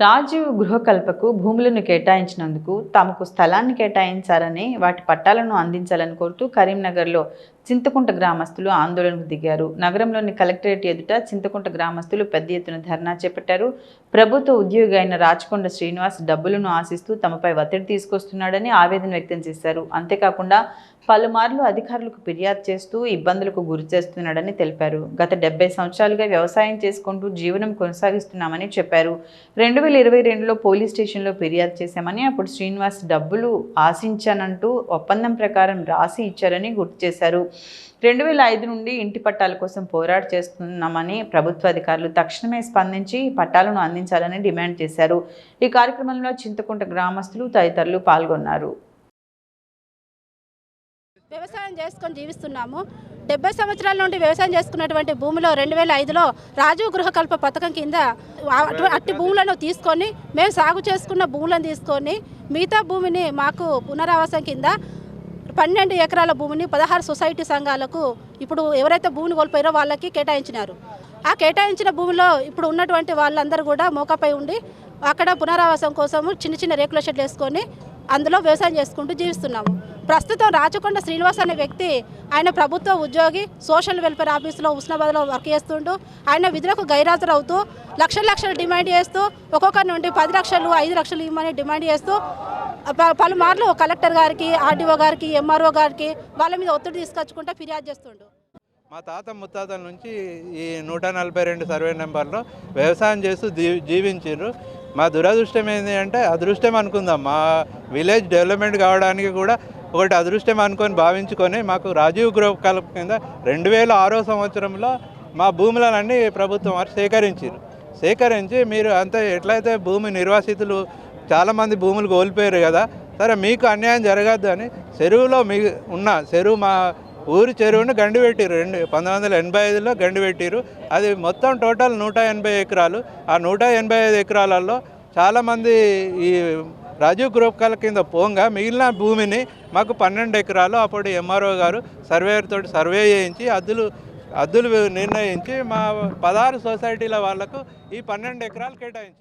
రాజీవ్ గృహకల్పకు భూములను కేటాయించినందుకు తమకు స్థలాన్ని కేటాయించారని వాటి పట్టాలను అందించాలని కోరుతూ కరీంనగర్లో చింతకుంట గ్రామస్తులు ఆందోళనకు దిగారు. నగరంలోని కలెక్టరేట్ ఎదుట చింతకుంట గ్రామస్తులు పెద్ద ఎత్తున ధర్నా చేపట్టారు. ప్రభుత్వ ఉద్యోగి అయిన రాచకొండ శ్రీనివాస్ డబ్బులను ఆశిస్తూ తమపై ఒత్తిడి తీసుకొస్తున్నాడని ఆవేదన వ్యక్తం చేశారు. అంతేకాకుండా పలుమార్లు అధికారులకు ఫిర్యాదు చేస్తూ ఇబ్బందులకు గురి చేస్తున్నాడని తెలిపారు. గత డెబ్బై సంవత్సరాలుగా వ్యవసాయం చేసుకుంటూ జీవనం కొనసాగిస్తున్నామని చెప్పారు. రెండు వేల ఇరవై రెండులో పోలీస్ స్టేషన్లో ఫిర్యాదు చేశామని అప్పుడు శ్రీనివాస్ డబ్బులు ఆశించానంటూ ఒప్పందం ప్రకారం రాసి ఇచ్చారని గుర్తు చేశారు. రెండు వేల ఐదు నుండి ఇంటి పట్టాల కోసం పోరాట చేస్తున్నామని ప్రభుత్వ అధికారులు తక్షణమే స్పందించి పట్టాలను అందించాలని డిమాండ్ చేశారు. ఈ కార్యక్రమంలో చింతకుంట గ్రామస్తులు తదితరులు పాల్గొన్నారు. వ్యవసాయం చేసుకొని జీవిస్తున్నాము. డెబ్బై సంవత్సరాల నుండి వ్యవసాయం చేసుకున్నటువంటి భూమిలో రెండు వేల ఐదులో రాజీవ్ గృహకల్ప పథకం కింద అటు- అట్టి భూములను తీసుకొని మేము సాగు చేసుకున్న భూములను తీసుకొని మిగతా భూమిని మాకు పునరావాసం కింద పన్నెండు ఎకరాల భూమిని పదహారు సొసైటీ సంఘాలకు ఇప్పుడు ఎవరైతే భూమిని కోల్పోయారో వాళ్ళకి కేటాయించినారు. ఆ కేటాయించిన భూమిలో ఇప్పుడు ఉన్నటువంటి వాళ్ళందరూ కూడా మోకపై ఉండి అక్కడ పునరావాసం కోసము చిన్న చిన్న రేకుల షెడ్లు వేసుకొని అందులో వ్యవసాయం చేసుకుంటూ జీవిస్తున్నాము. ప్రస్తుతం రాచకొండ శ్రీనివాస్ అనే వ్యక్తి ఆయన ప్రభుత్వ ఉద్యోగి సోషల్ వెల్ఫేర్ ఆఫీస్లో ఉస్నాబాద్లో వర్క్ చేస్తుంటూ ఆయన విధులకు గైరాజరవుతూ లక్షల లక్షలు డిమాండ్ చేస్తూ ఒక్కొక్కరి నుండి పది లక్షలు ఐదు లక్షలు ఇవ్వమని డిమాండ్ చేస్తూ పలుమార్లు కలెక్టర్ గారికి ఆర్డీఓ గారికి ఎంఆర్ఓ గారికి వాళ్ళ మీద ఒత్తిడి తీసుకొచ్చుకుంటే ఫిర్యాదు చేస్తుండు. మా తాత ముత్తాతల నుంచి ఈ నూట నలభై రెండు సర్వే నెంబర్లో వ్యవసాయం చేస్తూ జీవించారు మా దురదృష్టం ఏంటి అంటే అదృష్టం అనుకుందాం. మా విలేజ్ డెవలప్మెంట్ కావడానికి కూడా ఒకటి అదృష్టం అనుకొని భావించుకొని మాకు రాజీవ్ గ్రూప్ కల్ప కింద రెండు వేల ఆరో సంవత్సరంలో మా భూములన్నీ ప్రభుత్వం వారు సేకరించారు సేకరించి మీరు అంతే ఎట్లయితే భూమి నిర్వాసితులు చాలామంది భూములు కోల్పోయారు కదా. సరే మీకు అన్యాయం జరగద్దు అని చెరువులో మీ ఉన్న చెరువు మా ఊరి చెరువును గండి పెట్టిరు రెండు పంతొమ్మిది వందల ఎనభై ఐదులో గండి పెట్టిరు అది మొత్తం టోటల్ నూట ఎనభై ఎకరాలు. ఆ నూట ఎనభై ఐదు ఎకరాలలో చాలామంది ఈ రాజీవ్ గ్రూప్కాల కింద పోంగా మిగిలిన భూమిని మాకు పన్నెండు ఎకరాలు. అప్పుడు ఎంఆర్ఓ గారు సర్వేయర్ తోటి సర్వే చేయించి అద్దులు అద్దులు నిర్ణయించి మా పదహారు సొసైటీల వాళ్ళకు ఈ పన్నెండు ఎకరాలు కేటాయించారు